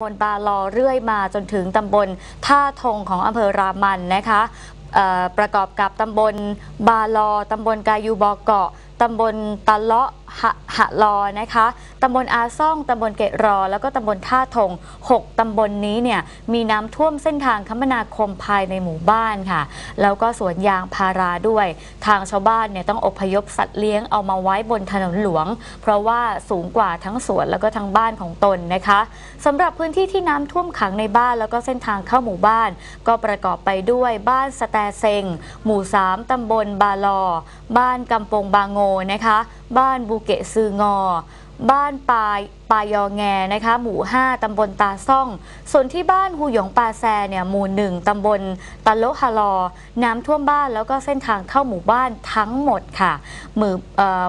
ตำบลบาลอเรื่อยมาจนถึงตำบลท่าทงของอำเภอรามันนะคะประกอบกับตำบลบาลอตำบลกายูบอเกาะตำบลตะเลาะ หะหะลอนะคะตำบลอาซ่องตำบลเกะรอ แล้วก็ตำบลท่าทง 6ตำบลนนี้เนี่ยมีน้ำท่วมเส้นทางคมนาคมภายในหมู่บ้านค่ะ แล้วก็สวนยางพาราด้วย ทางชาวบ้านเนี่ยต้องอพยพสัตว์เลี้ยงเอามาไว้บนถนนหลวง เพราะว่าสูงกว่าทั้งสวนแล้วก็ทั้งบ้านของตนนะคะสำหรับพื้นที่ที่น้ำท่วมขังในบ้านแล้วก็เส้นทางเข้าหมู่บ้าน ก็ประกอบไปด้วยบ้านสแตเซงหมู่ 3ตำบลบาลอ บ้านกำปงบางโงนะคะ บ้านบูเกะซืองอ บ้านปาย ปายอแงนะคะหมู่ 5ตำบลตาซ่อง ส่วนที่บ้านฮูหยงปาแซเนี่ยหมู่ 1ตำบลตะโลฮาลอ น้ำท่วมบ้านแล้วก็เส้นทางเข้าหมู่บ้านทั้งหมดค่ะ หมู่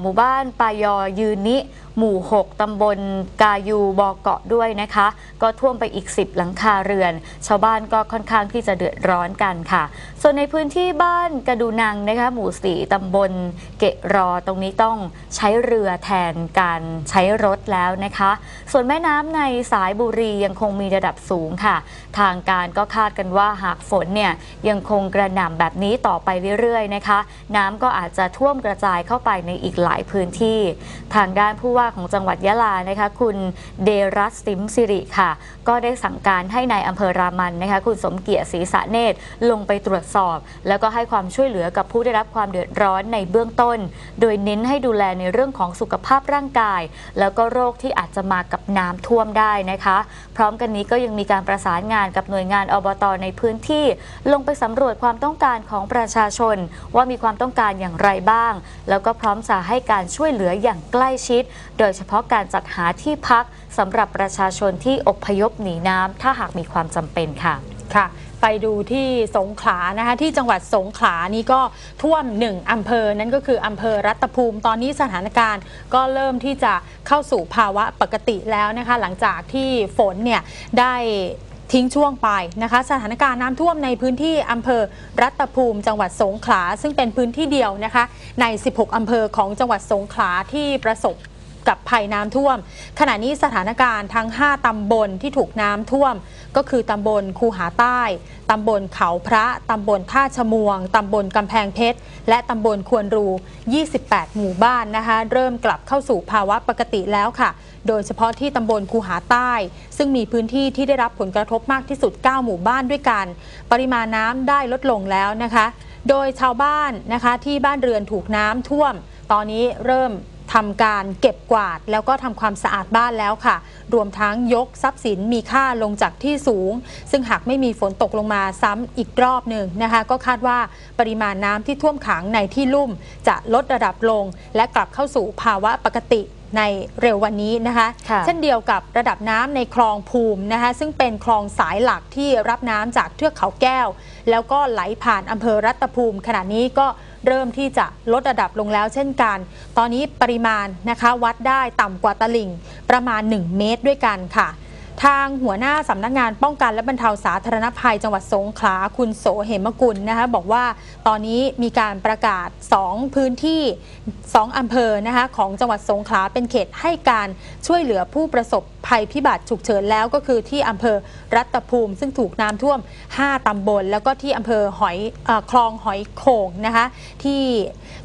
หมู่บ้านปายอยืนนิหมู่ 6 ตำบลกายูบอเกาะด้วยนะคะ ก็ท่วมไปอีก 10 หลังคาเรือน ชาวบ้านก็ค่อนข้างที่จะเดือดร้อนกันค่ะ ส่วนในพื้นที่บ้านกระดูนังนะคะ หมู่4ตำบลเกะรอ ตรงนี้ต้องใช้เรือแทนการใช้รถแล้วนะคะส่วนแม่น้ำในสายบุรียังคงมีระดับสูงค่ะ ทางการก็คาดกันว่าหากฝนเนี่ยยังคงกระหน่ำแบบนี้ต่อไปเรื่อยๆนะคะ น้ำก็อาจจะท่วมกระจายเข้าไปในอีกหลายพื้นที่ ทางด้านผู้ว่าของจังหวัดยะลานะคะ คุณเดรัสติมสิริค่ะ ก็ได้สั่งการให้ในายอำเภอรามันนะคะ คุณสมเกียรติศรีสะเนตรลงไปตรวจสอบ แล้วก็ให้ความช่วยเหลือกับผู้ได้รับความเดือดร้อนในเบื้องต้น โดยเน้นให้ดูแลในเรื่องของสุขภาพร่างกาย แล้วก็โรคที่อาจจะมากับน้ำท่วมได้นะคะ พร้อมกันนี้ก็ยังมีการประสานงานกับหน่วยงานอบตในพื้นที่ ลงไปสำรวจความต้องการของประชาชน ว่ามีความต้องการอย่างไรบ้าง แล้วก็พร้อมจะให้การช่วยเหลืออย่างใกล้ชิด โดยเฉพาะการจัดหาที่พักสำหรับประชาชนที่อพยพหนีน้ำถ้าหากมีความจำเป็นค่ะค่ะ ไปดูที่สงขลานะคะที่จังหวัดสงขลานี่ก็ท่วมหนึ่งอำเภอนั่นก็คืออำเภอรัตภูมิ ตอนนี้สถานการณ์ก็เริ่มที่จะเข้าสู่ภาวะปกติแล้วนะคะ หลังจากที่ฝนเนี่ยได้ทิ้งช่วงไปนะคะ สถานการณ์น้ำท่วมในพื้นที่อำเภอรัตภูมิจังหวัดสงขลา ซึ่งเป็นพื้นที่เดียวนะคะ ใน 16 อำเภอของจังหวัดสงขลาที่ประสบกับภัยน้ำท่วม ขณะนี้สถานการณ์ทั้ง 5 ตำบลที่ถูกน้ำท่วม ก็คือตำบลคูหาใต้ ตำบลเขาพระ ตำบลท่าชมวง ตำบลกำแพงเพชร และตำบลควรรู 28 หมู่บ้านนะคะ เริ่มกลับเข้าสู่ภาวะปกติแล้วค่ะ โดยเฉพาะที่ตำบลคูหาใต้ ซึ่งมีพื้นที่ที่ได้รับผลกระทบมากที่สุด 9 หมู่บ้านด้วยกัน ปริมาณน้ำได้ลดลงแล้วนะคะ โดยชาวบ้านนะคะที่บ้านเรือนถูกน้ำท่วม ตอนนี้เริ่ม ทำการเก็บกวาดแล้วก็ทำความสะอาดบ้านแล้วค่ะ รวมทั้งยกทรัพย์สินมีค่าลงจากที่สูง ซึ่งหากไม่มีฝนตกลงมาซ้ำอีกรอบหนึ่งนะคะ ก็คาดว่าปริมาณน้ำที่ท่วมขังในที่ลุ่ม จะลดระดับลง และกลับเข้าสู่ภาวะปกติในเร็ววันนี้นะคะค่ะเช่นเดียวกับระดับน้ำในคลองภูมินะคะซึ่งเป็นคลองสายหลักที่รับน้ำจากเทือกเขาแก้ว แล้วก็ไหลผ่านอำเภอรัตภูมิ ขณะนี้ก็ เริ่มที่จะลดระดับลงแล้วเช่นกัน ตอนนี้ปริมาณนะคะวัดได้ต่ำกว่าตลิ่งประมาณ 1 เมตรด้วยกันค่ะ ทางหัวหน้าสำนักงานป้องกันและบรรเทาสาธารณภัยจังหวัดสงขลาคุณโสเหมกุลนะคะบอกว่าตอนนี้มีการประกาศ 2 พื้นที่ 2 อำเภอนะคะของจังหวัดสงขลาเป็นเขตให้การช่วยเหลือผู้ประสบภัยพิบัติฉุกเฉินแล้วก็คือที่อำเภอรัตภูมิ ซึ่งถูกน้ำท่วม 5 ตำบล แล้วก็ที่อำเภอหอยออคลองหอยโข่งนะคะที่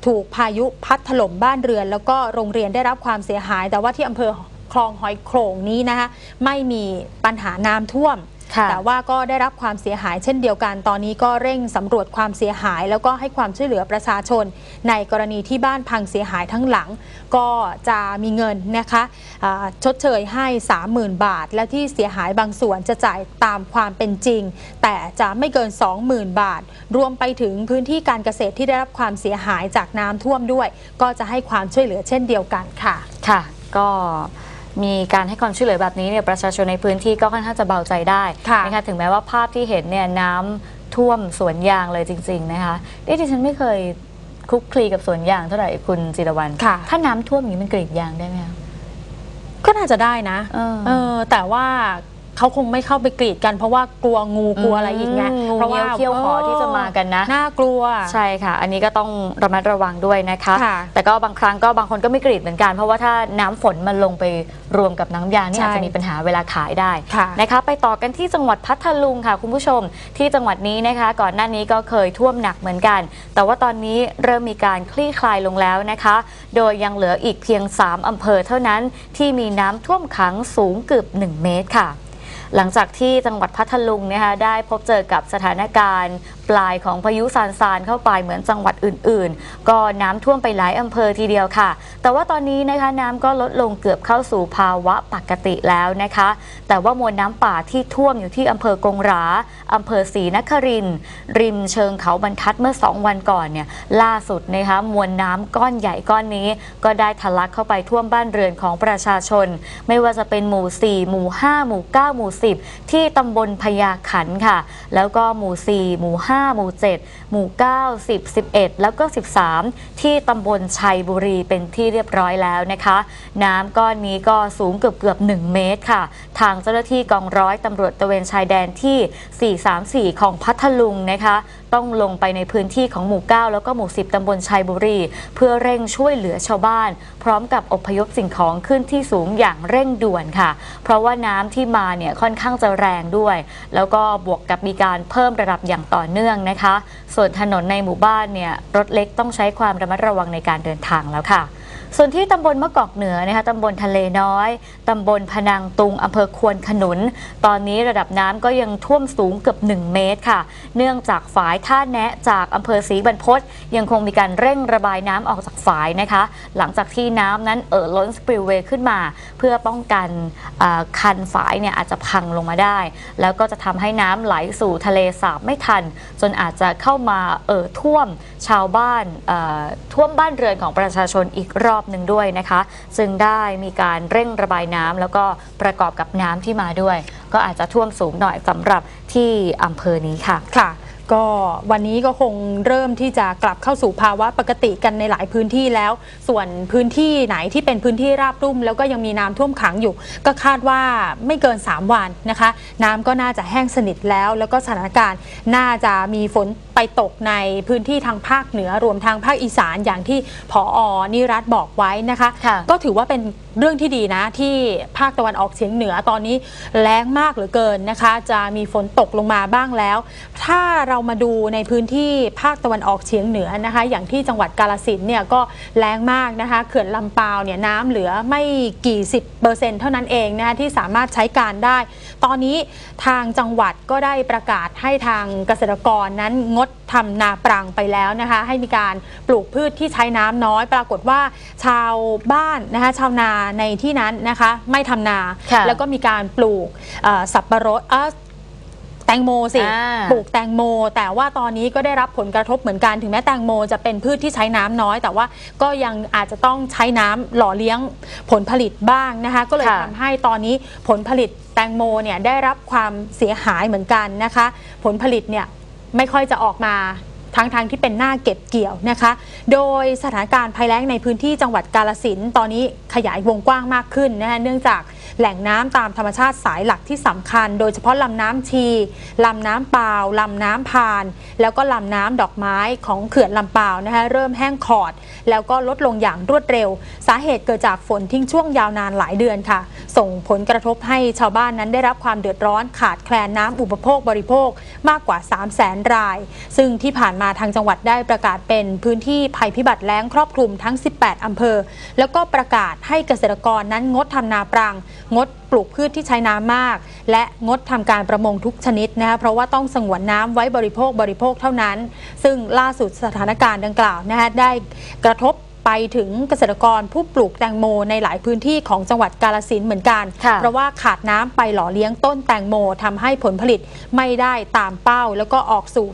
ถูกพายุพัดถล่มบ้านเรือน แล้วก็โรงเรียนได้รับความเสียหาย แต่ว่าที่อำเภอ คลองหอยโข่งนี้นะคะไม่มีปัญหาน้ำท่วมค่ะแต่ว่าก็ได้รับความเสียหายเช่นเดียวกัน ตอนนี้ก็เร่งสำรวจความเสียหาย แล้วก็ให้ความช่วยเหลือประชาชน ในกรณีที่บ้านพังเสียหายทั้งหลัง ก็จะมีเงินนะคะอ่าชดเชยให้ 30,000 บาท และที่เสียหายบางส่วนจะจ่ายตามความเป็นจริง แต่จะไม่เกิน 20,000 บาท รวมไปถึงพื้นที่การเกษตรที่ได้รับความเสียหายจากน้ำท่วมด้วย ก็จะให้ความช่วยเหลือเช่นเดียวกันค่ะ ค่ะ ก็ มีการให้ความช่วยเหลือแบบนี้เนี่ยประชาชนในพื้นที่ก็ค่อนข้างจะเบาใจได้ค่ะนะคะถึงแม้ว่าภาพที่เห็นเนี่ยน้ำท่วมสวนยางเลยจริง ๆ นะคะเอ๊ะดิฉันไม่เคยคลุกคลีกับสวนยางเท่าไหร่คุณจิรวรรณค่ะถ้าน้ำท่วมอย่างนี้มันกรีดยางได้ไหมคะก็น่าจะได้นะ เออเออแต่ว่า เขาคงไม่เข้าไปกรีดกันเพราะว่ากลัวงูกลัวอะไรอีกไงอืมงูเพราะว่าเงี้ยวเขี้ยวขอที่จะมากันนะ น่ากลัว ใช่ค่ะ อันนี้ก็ต้องระมัดระวังด้วยนะคะ ค่ะ แต่ก็บางครั้งก็บางคนก็ไม่กรีดเหมือนกัน เพราะว่าถ้าน้ำฝนมันลงไปรวมกับน้ำยางนี่ใช่อาจจะมีปัญหาเวลาขายได้ค่ะ นะคะ ไปต่อกันที่จังหวัดพัทลุงค่ะ คุณผู้ชม ที่จังหวัดนี้นะคะ ก่อนหน้านี้ก็เคยท่วมหนักเหมือนกัน แต่ว่าตอนนี้เริ่มมีการคลี่คลายลงแล้วนะคะ โดยยังเหลืออีกเพียง 3อำเภอเท่านั้นที่มีน้ำท่วมขังสูงเกือบ1เมตรค่ะ หลังจากที่จังหวัดพัทลุงนะคะได้พบเจอกับสถานการณ์ปลายของพายุซานซานเข้าไปเหมือนจังหวัดอื่น ๆ ก็น้ำท่วมไปหลายอำเภอทีเดียวค่ะ แต่ว่าตอนนี้นะคะน้ำก็ลดลงเกือบเข้าสู่ภาวะปกติแล้วนะคะ แต่ว่ามวลน้ำป่าที่ท่วมอยู่ที่อำเภอกงราอำเภอศรีนครินริมเชิงเขาบรรทัดเมื่อ 2 วันก่อนเนี่ยล่าสุดนะคะมวลน้ำก้อนใหญ่ก้อนนี้ ก็ได้ทะลักเข้าไปท่วมบ้านเรือนของประชาชน ไม่ว่าจะเป็นหมู่ 4 หมู่ 5 หมู่ 9 หมู่10ที่ตำบลพญาขันค่ะ แล้วก็หมู่ 4 หมู่ 5 หมู่ 7 หมู่ 9 10 11 แล้วก็ 13 ที่ตำบลชัยบุรีเป็นที่เรียบร้อยแล้วนะคะ น้ำก้อนนี้ก็สูงเกือบเกือบ 1 เมตรค่ะ ทางเจ้าหน้าที่กองร้อยตำรวจตระเวนชายแดนที่ 434 ของพัทลุงนะคะ ต้องลงไปในพื้นที่ของหมู่ 9 แล้วก็หมู่ 10 ตำบลชัยบุรี เพื่อเร่งช่วยเหลือชาวบ้าน พร้อมกับอพยพสิ่งของขึ้นที่สูงอย่างเร่งด่วนค่ะ เพราะว่าน้ำที่มาเนี่ยค่อนข้างจะแรงด้วย แล้วก็บวกกับมีการเพิ่มระดับอย่างต่อเนื่องนะคะ ส่วนถนนในหมู่บ้านเนี่ยรถเล็กต้องใช้ความระมัดระวังในการเดินทางแล้วค่ะ ส่วนที่ตำบลมะกอกเหนือนะคะตำบลทะเลน้อย ตำบลพนังตุงอำเภอควนขนุน ตอนนี้ระดับน้ำก็ยังท่วมสูงเกือบ 1 เมตรค่ะ เนื่องจากฝายท่าแนะจากอำเภอศรีบรรพตยังคงมีการเร่งระบายน้ำออกจากฝายนะคะ หลังจากที่น้ำนั้นเอ่อล้นสปริลเวย์ขึ้นมา เพื่อป้องกันคันฝายเนี่ยอาจจะพังลงมาได้ แล้วก็จะทำให้น้ำไหลสู่ทะเลสาบไม่ทัน จนอาจจะเข้ามาเอ่อท่วมชาวบ้านเอ่อท่วมบ้านเรือนของประชาชนอีกรอบหนึ่งด้วยนะคะ ซึ่งได้มีการเร่งระบายน้ำแล้วก็ประกอบกับน้ำที่มาด้วย ก็อาจจะท่วมสูงหน่อยสำหรับที่อำเภอนี้ค่ะค่ะ ก็วันนี้ก็คงเริ่มที่จะกลับเข้าสู่ภาวะปกติกันในหลายพื้นที่แล้ว ส่วนพื้นที่ไหนที่เป็นพื้นที่ราบรุ่ม แล้วก็ยังมีน้ำท่วมขังอยู่ ก็คาดว่าไม่เกิน 3 วันนะคะ น้ำก็น่าจะแห้งสนิทแล้ว แล้วก็สถานการณ์น่าจะมีฝนไปตกในพื้นที่ทางภาคเหนือรวมทางภาคอีสานอย่างที่ผออนิรัตน์บอกไว้นะคะค่ะก็ถือว่าเป็น เรื่องที่ดีนะที่ภาคตะวันออกเฉียงเหนือตอนนี้แล้งมากเหลือเกินนะคะ จะมีฝนตกลงมาบ้างแล้ว ถ้าเรามาดูในพื้นที่ภาคตะวันออกเฉียงเหนือนะคะ อย่างที่จังหวัดกาลสินเนี่ยก็แล้งมากนะคะ เขื่อนลำปาวเนี่ยน้ำเหลือไม่กี่สิบเปอร์เซ็นต์เท่านั้นเองนะคะที่สามารถใช้การได้ ตอนนี้ทางจังหวัดก็ได้ประกาศให้ทางเกษตรกรนั้นงดทำนาปรังไปแล้วนะคะ ให้มีการปลูกพืชที่ใช้น้ำน้อย ปรากฏว่าชาวบ้านนะคะชาวนาในที่นั้นนะคะไม่ทำนา ค่ะแล้วก็มีการปลูกเอ่อสับปะรดเอ่อแตงโมสิอ่า ปลูกแตงโม แต่ว่าตอนนี้ก็ได้รับผลกระทบเหมือนกันถึงแม้แตงโมจะเป็นพืชที่ใช้น้ำน้อย แต่ว่าก็ยังอาจจะต้องใช้น้ำหล่อเลี้ยงผลผลิตบ้างนะคะ ก็เลยค่ะ ทำให้ตอนนี้ผลผลิตแตงโมเนี่ยได้รับความเสียหายเหมือนกันนะคะ ผลผลิตเนี่ยไม่ค่อยจะออกมา ทั้งทางที่เป็นหน้าเก็บเกี่ยวนะคะ โดยสถานการณ์ภัยแล้งในพื้นที่จังหวัดกาลสินตอนนี้ขยายวงกว้างมากขึ้นนะคะเนื่องจากแหล่งน้ำตามธรรมชาติสายหลักที่สำคัญ โดยเฉพาะลำน้ำชีลำน้ำเปล่าลำน้ำพาน แล้วก็ลำน้ำดอกไม้ของเขื่อนลำเปล่านะคะเริ่มแห้งขอด แล้วก็ลดลงอย่างรวดเร็ว สาเหตุเกิดจากฝนทิ้งช่วงยาวนานหลายเดือนค่ะ ส่งผลกระทบให้ชาวบ้านนั้นได้รับความเดือดร้อนขาดแคลนน้ำอุปโภคบริโภคมากกว่า 3 0 0แสนราย ซึ่งที่ผ่านมาทางจังหวัดได้ประกาศเป็นพื้นที่ภัยพิบัติแล้งครอบคลุมทั้ง 18 อำเภอ แล้วก็ประกาศให้เกษตรกรนั้นงดทำนาปรัง งดปลูกพืชที่ใช้น้ำมาก และงดทำการประมงทุกชนิดนะคะเพราะว่าต้องสงวนน้ำไว้บริโภคบริโภคเท่านั้น ซึ่งล่าสุดสถานการณ์ดังกล่าวนะคะได้กระทบไปถึงเกษตรกรผู้ปลูกแตงโมในหลายพื้นที่ของจังหวัดกาลสินธุ์เหมือนกันค่ะเพราะว่าขาดน้ำไปหล่อเลี้ยงต้นแตงโมทำให้ผลผลิตไม่ได้ตามเป้า แล้วก็ออกสู่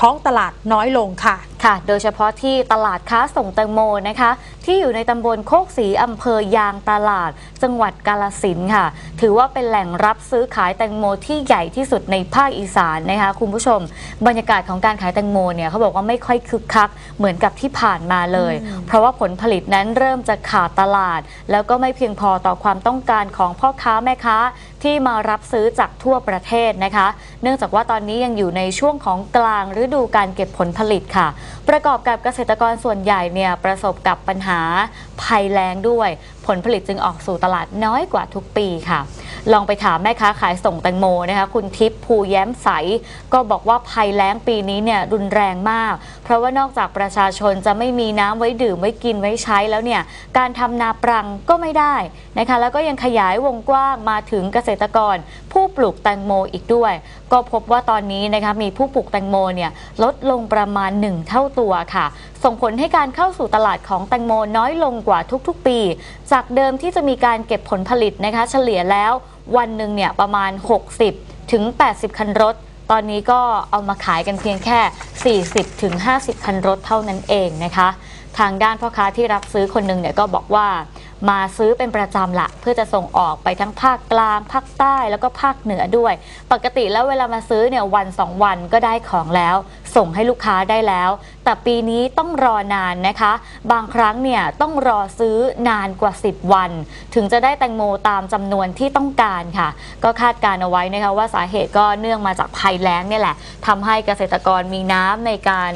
ท้องตลาดน้อยลงค่ะ ค่ะ โดยเฉพาะที่ตลาดค้าส่งแตงโมนะคะ ที่อยู่ในตำบลโคกศรีอำเภอยางตลาด จังหวัดกาลสินธุ์ค่ะ ถือว่าเป็นแหล่งรับซื้อขายแตงโมที่ใหญ่ที่สุดในภาคอีสานนะคะคุณผู้ชม บรรยากาศของการขายแตงโมเนี่ยเขาบอกว่าไม่ค่อยคึกคักเหมือนกับที่ผ่านมาเลย เพราะว่าผลผลิตนั้นเริ่มจะขาดตลาด แล้วก็ไม่เพียงพอต่อความต้องการของพ่อค้าแม่ค้าที่มารับซื้อจากทั่วประเทศนะคะ เนื่องจากว่าตอนนี้ยังอยู่ในช่วงของกลางฤดูการเก็บผลผลิตค่ะประกอบกับเกษตรกรส่วนใหญ่เนี่ยประสบกับปัญหาภัยแล้งด้วยผลผลิตจึงออกสู่ตลาดน้อยกว่าทุกปีค่ะ ลองไปถามแม่ค้าขายส่งแตงโมนะคะคุณทิพย์ภูแย้มใส ก็บอกว่าภัยแล้งปีนี้เนี่ยรุนแรงมาก เพราะว่านอกจากประชาชนจะไม่มีน้ำไว้ดื่มไว้กินไว้ใช้แล้วเนี่ยการทำนาปรังก็ไม่ได้นะคะแล้วก็ยังขยายวงกว้างมาถึงเกษตรกร ผู้ปลูกแตงโมอีกด้วย ก็พบว่าตอนนี้นะคะมีผู้ปลูกแตงโมเนี่ยลดลงประมาณ 1 เท่าตัวค่ะ ส่งผลให้การเข้าสู่ตลาดของแตงโมน้อยลงกว่าทุกๆปี จากเดิมที่จะมีการเก็บผลผลิตนะคะ เฉลี่ยแล้ววันหนึ่งเนี่ยประมาณ 60 ถึง 80 คันรถ ตอนนี้ก็เอามาขายกันเพียงแค่ 40 ถึง 50 คันรถเท่านั้นเองนะคะ ทางด้านพ่อค้าที่รับซื้อคนหนึ่งเนี่ยก็บอกว่า มาซื้อเป็นประจำละเพื่อจะส่งออกไปทั้งภาคกลาง ภาคใต้แล้วก็ภาคเหนือด้วย ปกติแล้วเวลามาซื้อเนี่ยวันสองวันก็ได้ของแล้ว ส่งให้ลูกค้าได้แล้ว แต่ปีนี้ต้องรอนานนะคะ บางครั้งเนี่ยต้องรอซื้อนานกว่า 10 วัน ถึงจะได้แตงโมตามจำนวนที่ต้องการค่ะ ก็คาดการเอาไว้นะคะว่าสาเหตุก็เนื่องมาจากภัยแล้งเนี่ยแหละทำให้เกษตรกรมีน้ำในการ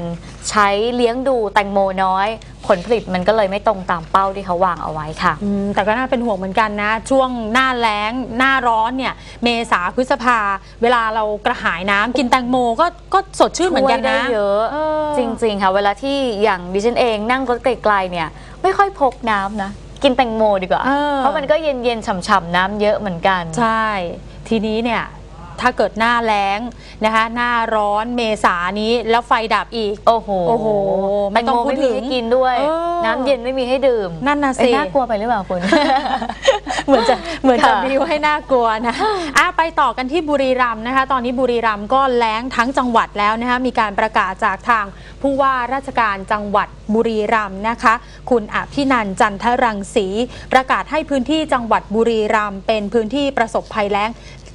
ใช้เลี้ยงดูแตงโมน้อย ผลผลิตมันก็เลยไม่ตรงตามเป้าที่เขาวางเอาไว้ค่ะ อืมแต่ก็น่าเป็นห่วงเหมือนกันนะ ช่วงหน้าแล้ง หน้าร้อนเนี่ย เมษาพฤษภา เวลาเรากระหายน้ำกินแตงโมก็ก็สดชื่นเหมือนกันช่วยได้นะเยอะเออ จริง ๆ ค่ะ เวลาที่อย่างดิฉันเองนั่งรถไกลๆเนี่ย ไม่ค่อยพกน้ำนะ กินแตงโมดีกว่า เออ เพราะมันก็เย็นๆฉ่ำๆน้ำเยอะเหมือนกัน ใช่ ทีนี้เนี่ย ถ้าเกิดหน้าแล้งนะคะ หน้าร้อนเมษานี้แล้วไฟดับอีก โอ้โหโอ้โหไม่ต้องพูดแตโไม่ถึมีงให้กินด้วยเออน้ำเย็นไม่มีให้ดื่ม นั่นน่ะเอ้ยสิน่ากลัวไปหรือเปล่าคุณ เหมือนจะเหมือนจะค่ะบิวให้น่ากลัวนะอะไปต่อกันที่บุรีรัมย์นะคะ ตอนนี้บุรีรัมย์ก็แล้งทั้งจังหวัดแล้วนะคะมีการประกาศจากทางผู้ว่าราชการจังหวัดบุรีรัมย์นะคะ คุณอภินันท์จันทรังสีประกาศให้พื้นที่จังหวัดบุรีรัมย์เป็นพื้นที่ประสบภัยแล้ง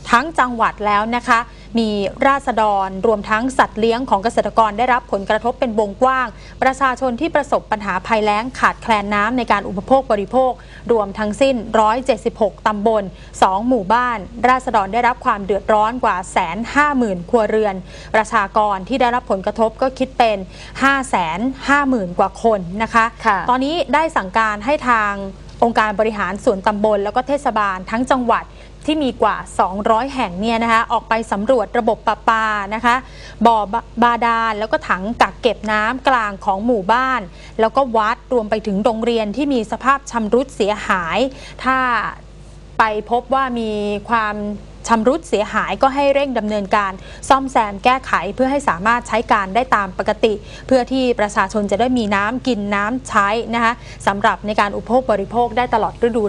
ทั้งจังหวัดแล้วนะคะ มีราษฎรรวมทั้งสัตว์เลี้ยงของเกษตรกรได้รับผลกระทบเป็นวงกว้าง ประชาชนที่ประสบปัญหาภัยแล้งขาดแคลนน้ำในการอุปโภคบริโภค รวมทั้งสิ้น 176 ตำบล 2 หมู่บ้าน ราษฎรได้รับความเดือดร้อนกว่าแสนห้าหมื่นครัวเรือน ประชากรที่ได้รับผลกระทบก็คิดเป็น 5 5 0 0 0 0 กว่าคนนะคะค่ะตอนนี้ได้สั่งการให้ทางองค์การบริหารส่วนตำบล แล้วก็เทศบาลทั้งจังหวัด ที่มีกว่า 200 แห่งเนี่ยนะคะออกไปสำรวจระบบประปานะคะบ่อบาดาลแล้วก็ถังกักเก็บน้ำกลางของหมู่บ้าน แล้วก็วัดรวมไปถึงโรงเรียนที่มีสภาพชำรุดเสียหาย ถ้าไปพบว่ามีความชำรุดเสียหายก็ให้เร่งดำเนินการซ่อมแซมแก้ไขเพื่อให้สามารถใช้การได้ตามปกติ เพื่อที่ประชาชนจะได้มีน้ำกินน้ำใช้นะคะสำหรับในการอุปโภคบริโภคได้ตลอดฤดู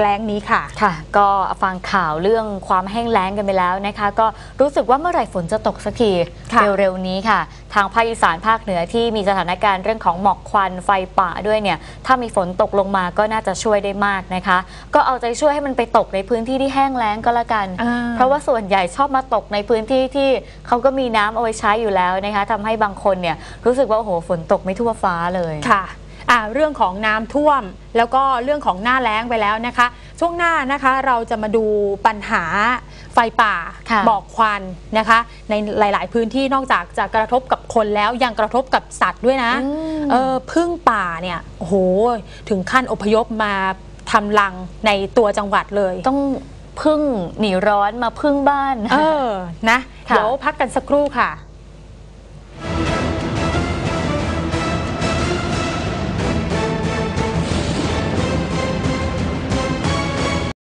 แล้งนี้ค่ะ ค่ะ ก็ฟังข่าวเรื่องความแห้งแล้งกันไปแล้วนะคะ ก็รู้สึกว่าเมื่อไหร่ฝนจะตกสักทีค่ะเร็วๆนี้ค่ะ ทางภาคอีสานภาคเหนือที่มีสถานการณ์เรื่องของหมอกควันไฟป่าด้วยเนี่ย ถ้ามีฝนตกลงมาก็น่าจะช่วยได้มากนะคะ ก็เอาใจช่วยให้มันไปตกในพื้นที่ที่แห้งแล้งก็แล้วกันอ่าเพราะว่าส่วนใหญ่ชอบมาตกในพื้นที่ที่เขาก็มีน้ำเอาไว้ใช้อยู่แล้วนะคะทำให้บางคนเนี่ยรู้สึกว่าโอ้โหฝนตกไม่ทั่วฟ้าเลยค่ะอ่า เรื่องของน้ำท่วม แล้วก็เรื่องของหน้าแล้งไปแล้วนะคะ ช่วงหน้านะคะเราจะมาดูปัญหาไฟป่าค่ะบอกควันนะคะ ในหลาย ๆ พื้นที่นอกจากจะกระทบกับคนแล้วยังกระทบกับสัตว์ด้วยนะอืมเออพึ่งป่าเนี่ยโอ้โหถึงขั้นอพยพมาทำรังในตัวจังหวัดเลย ต้องพึ่งหนีร้อนมาพึ่งบ้าน เออนะค่ะเดี๋ยวพักกันสักครู่ค่ะ